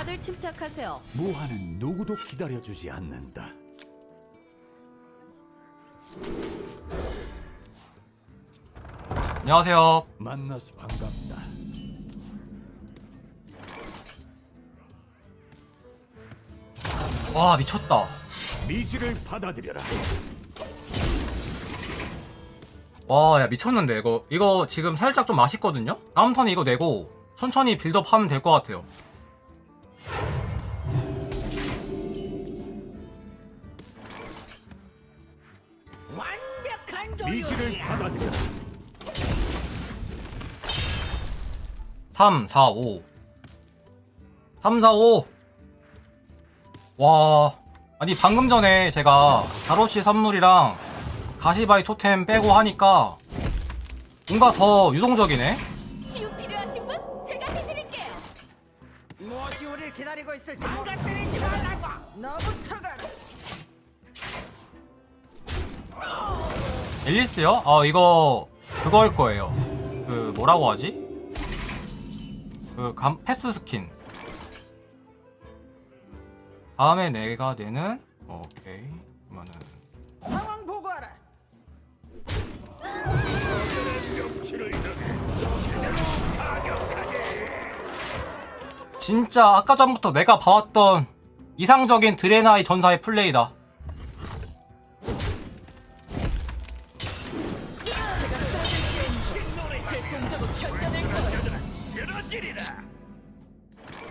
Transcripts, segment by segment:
다들 침착하세요. 무한은 누구도 기다려주지 않는다. 안녕하세요. 만나서 반갑다. 와 미쳤다. 미지를 받아들여라. 와 야 미쳤는데 이거 이거 지금 살짝 좀 맛있거든요. 다음 턴에 이거 내고 천천히 빌드업 하면 될 것 같아요. 미지를 받아들여라. 3, 4, 5. 3, 4, 5. 와. 아니, 방금 전에 제가 가로시 선물이랑 가시바이 토템 빼고 하니까 뭔가 더 유동적이네? 치유 필요하신 분? 제가 해드릴게요. 무엇이 우리를 기다리고 있을지 망가뜨리지 말라고 너부터 가 앨리스요? 아, 이거 그거일 거예요. 그, 뭐라고 하지? 그, 감, 패스 스킨. 다음에 내가 내는, 오케이. 그러면은. 상황 보고하라 진짜 아까 전부터 내가 봐왔던 이상적인 드레나이 전사의 플레이다.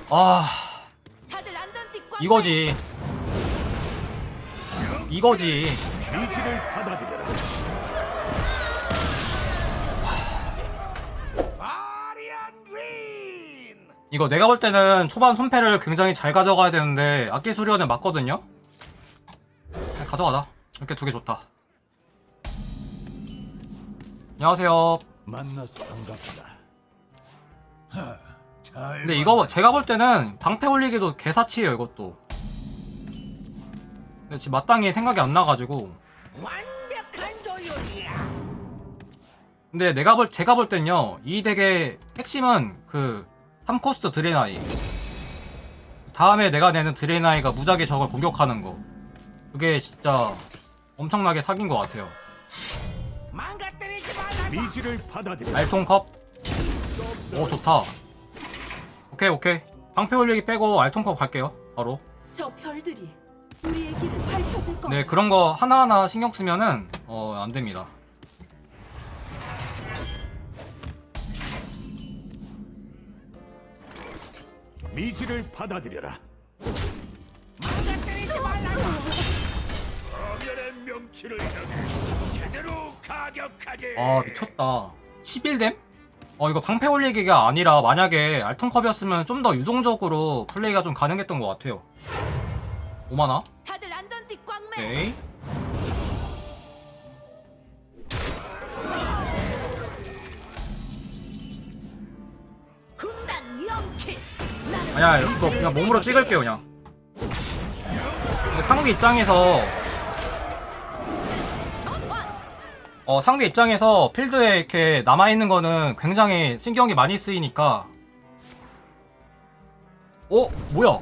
아, 이거지. 이거지. 미지를 받아들여라. 이거 내가 볼 때는 초반 손패를 굉장히 잘 가져가야 되는데 악기 수련은 맞거든요? 가져가자. 이렇게 두 개 좋다. 안녕하세요. 만나서 반갑다. 근데 이거 제가 볼 때는 방패 올리기도 개사치예요 이것도. 근데 지금 마땅히 생각이 안 나가지고. 근데 내가 볼 제가 볼 땐요 이 덱의 핵심은 그 3코스트 드레나이. 다음에 내가 내는 드레나이가 무작위 적을 공격하는 거. 그게 진짜 엄청나게 사귄 것 같아요. 알통컵 오 좋다 오케이 오케이 방패 올리기 빼고 알통컵 갈게요 바로 저 별들이 우리의 길을 밝혀줄 거. 네 그런 거 하나하나 신경 쓰면은 어 안됩니다 미지를 받아들여라. 말라고 파멸의 명치를 향해 제대로 가격하게. 아 미쳤다 11뎀? 어 이거 방패 올리기가 아니라 만약에 알통컵이었으면 좀 더 유동적으로 플레이가 좀 가능했던 것 같아요. 5만화 다들 안전띠 꽉 매. 오케이. 아니야 이거 그냥 몸으로 찍을게요 그냥. 근데 상대 입장에서 어 상대 입장에서 필드에 이렇게 남아있는 거는 굉장히 신경이 많이 쓰이니까 어? 뭐야?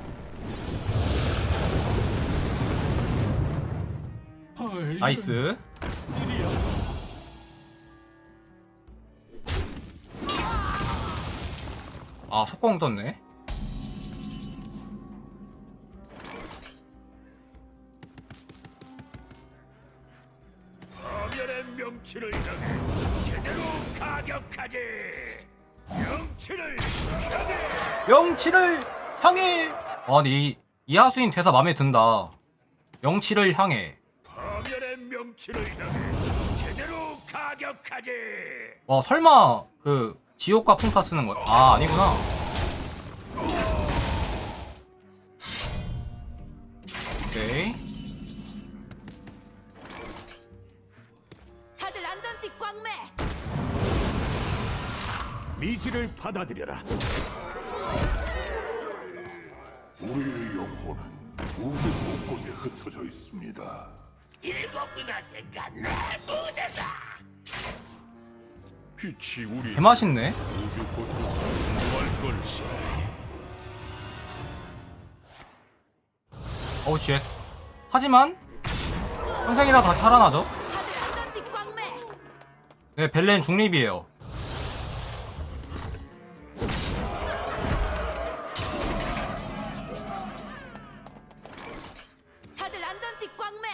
나이스 아 속공 떴네 명치를 향해 제대로 가격하게. 명치를 향해. 영치를 향해 아 근데 이, 이 하수인 대사 맘에 든다 영치를 향해 파멸의 명치를 향해 제대로 가격하게. 와 설마 그 지옥과 풍파 쓰는 거야? 아 아니구나 오케이 안전띠 꽉 매. 미지를 받아들여라. 우리의 영혼은 우주 곳곳에 흩어져 있습니다. 빛이 우리 개맛있네 우주 곳곳에 공부할 걸세. 어우 쉣 하지만 평생이라 다시 살아나죠. 네 벨렌 중립이에요 다들 안전띠 꽝 매.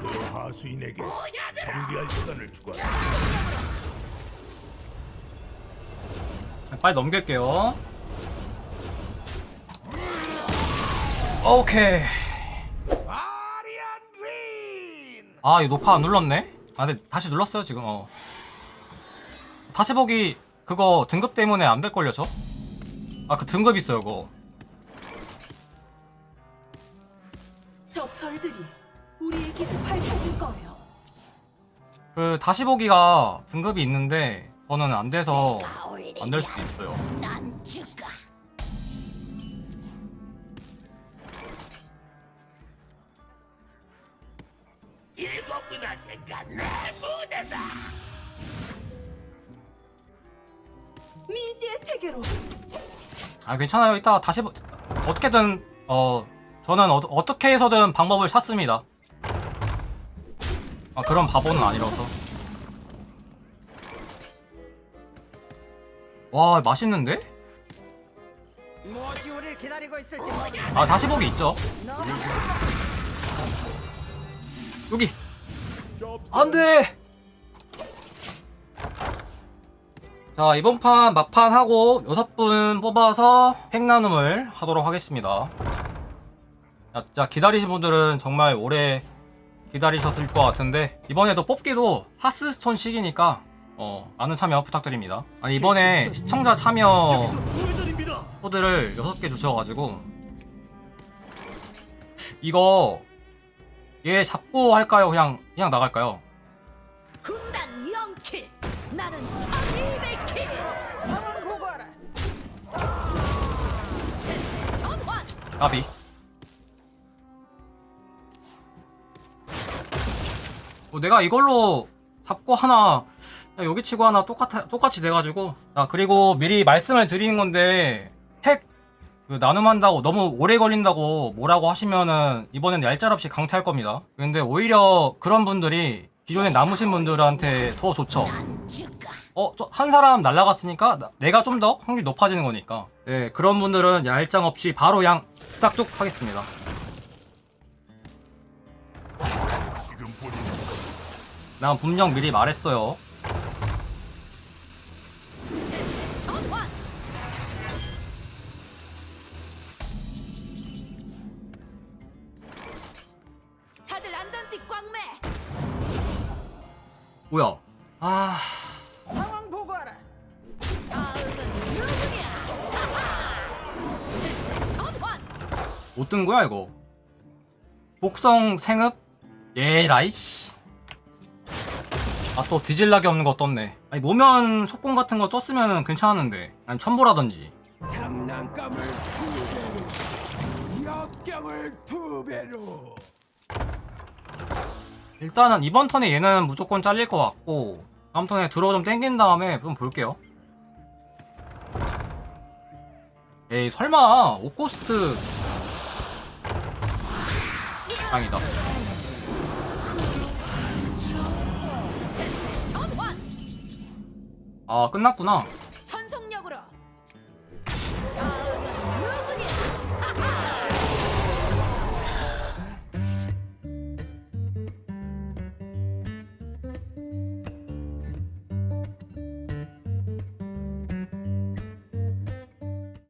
그 하수인에게 정비할 시간을 주거라. 네, 빨리 넘길게요 오케이 아 이거 녹화 안 눌렀네 아 근데 다시 눌렀어요 지금 어 다시 보기 그거 등급 때문에 안 될걸요 저? 아 그 등급 있어요 그거 저 별들이 우리의 길을 밝혀줄 거예요. 그 다시 보기가 등급이 있는데 저는 안 돼서 안 될 수도 있어요 난 죽어. 일곱 분한테가 내 무대다. 미지의 세계로 아 괜찮아요 이따 다시 보... 어떻게든 어 저는 어, 어떻게 해서든 방법을 찾습니다 아 그런 바보는 아니라서 와 맛있는데? 우리를 기다리고 있을지 모르. 아 다시 보기 있죠 여기 안돼. 자 이번 판 막판 하고 여섯 분 뽑아서 팩 나눔을 하도록 하겠습니다. 자, 진짜 기다리신 분들은 정말 오래 기다리셨을 것 같은데 이번에도 뽑기도 하스스톤 식이니까 어 많은 참여 부탁드립니다. 아니 이번에 시청자 참여 코드를 6개 주셔가지고 이거 얘 잡고 할까요? 그냥 그냥 나갈까요? 군단 0킬. 나는 1200킬. 상황 보고하라. 대세 전환. 까비 뭐 내가 이걸로 잡고 하나 여기 치고 하나 똑같아 똑같이 돼가지고 자 그리고 미리 말씀을 드리는 건데 핵 그 나눔한다고 너무 오래 걸린다고 뭐라고 하시면은 이번엔 얄짤없이 강퇴할 겁니다. 근데 오히려 그런 분들이 기존에 남으신 분들한테 더 좋죠. 어, 저한 사람 날라갔으니까 나- 내가 좀 더 확률이 높아지는 거니까. 네, 그런 분들은 얄짱 없이 바로 스탁 쭉 하겠습니다. 난 분명 미리 말했어요. 안전띠 꽝 매. 뭐야? 아, 상황 보고하라. 다음은 누구냐? 하하! 대세 전환. 못 뜬 거야 이거? 복성 생읍? 예라이씨. 아 또 뒤질락이 없는 거 떴네. 아니 모면 속공 같은 거 떴으면 괜찮았는데. 아니 첨보라든지. 장난감을 두 배로, 역경을 두 배로. 일단은 이번 턴에 얘는 무조건 잘릴 것 같고 다음 턴에 들어 좀 땡긴 다음에 좀 볼게요. 에이 설마 오코스트 전환. 아 끝났구나.